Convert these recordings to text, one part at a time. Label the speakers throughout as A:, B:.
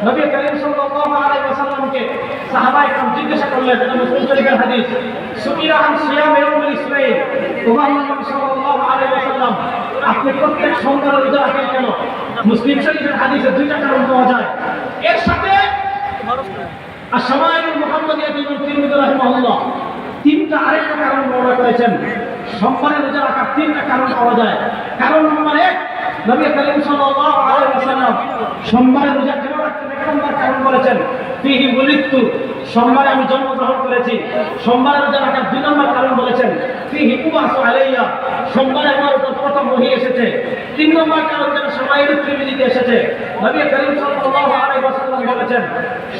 A: নবী করিম সাল্লাল্লাহু আলাইহি ওয়াসাল্লামকে সাহাবায়ে کرام জিজ্ঞাসা করলেন এটা মুসলিম শরীফের হাদিস সুকিরা আন সিয়াম ইয়াউমুল ইসমাইল ওমর নবী সাল্লাল্লাহু আলাইহি ওয়াসাল্লাম আপনি প্রত্যেক সোমবার রোজা রাখেন কেন মুসলিম শরীফের হাদিসে দুইটা কারণ পাওয়া যায় এর সাথে আর সামায়ুল মুহাম্মদিয়া বিন তিরমিজি রাহিমাহুল্লাহ তিনটা আরেকটা কারণ বর্ণনা করেছেন সোমবারে রোজা রাখার তিনটা কারণ পাওয়া যায় কারণ নম্বর এক নবী করিম সাল্লাল্লাহু আলাইহি ওয়াসাল্লাম সোমবারে রোজা বুলিত্তু সোমবারে আমি জন্মগ্রহণ করেছি। সোমবারে রোজা রাখার দুই নম্বর কারণ বলেছেন ফিহি উবাসু আলাইয়া, সোমবারে আমার উপর প্রথম বহি এসেছে। তিন নম্বর কারণ যেন সবাই ত্রিবিদিতে এসেছে। নবী করিম সাল্লাল্লাহু আলাইহি ওয়াসাল্লাম বলেছেন,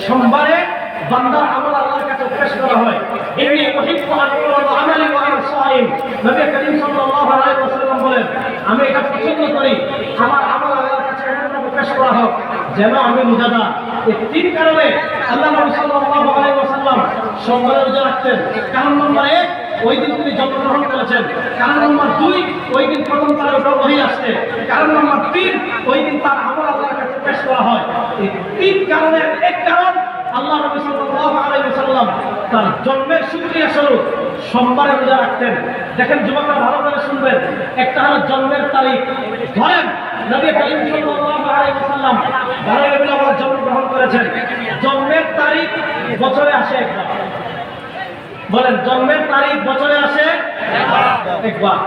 A: সোমবারে বান্দার আমল আল্লাহর কাছে পেশ করা হয়। ইন্নী উহিব্বু আন ইউরাদা আমালি ওয়া আনা সাইম। নবী করিম সাল্লাল্লাহু আলাইহি ওয়াসাল্লাম বলেন, আমি এটা পছন্দ করি। আমার আমল আল্লাহর কাছে পেশ করা হোক। যেন আমি রোজাদার এই তিন কারণে আল্লাহ নবী সাল্লাল্লাহু আলাইহি ওয়াসাল্লাম সোমবারে রোজা রাখতেন। কারণ নম্বর এক, ওই দিন তিনি জন্মগ্রহণ করেছেন। কারণ নম্বর দুই, ওই দিন প্রথম তার উপর বহি আসছে। কারণ নম্বর তিন, ওই দিন তার আমল আল্লাহর কাছে পেশ করা হয়। এই তিন কারণের এক কারণ আল্লাহ নবী সাল্লাল্লাহু আলাইহি ওয়াসাল্লাম তার জন্মের শুকরিয়া স্বরূপ সোমবারে রোজা রাখতেন। দেখেন যুবকরা ভালো করে শুনবেন। একটা হলো জন্মের তারিখ। ধরেন, নবী করিম সাল্লাল্লাহু আলাইহি ওয়াসাল্লাম বারো রবিউল আউয়াল জন্মগ্রহণ করেছেন। জন্মের তারিখ বছরে আসে একবার। বলেন, জন্মের তারিখ বছরে আসে একবার।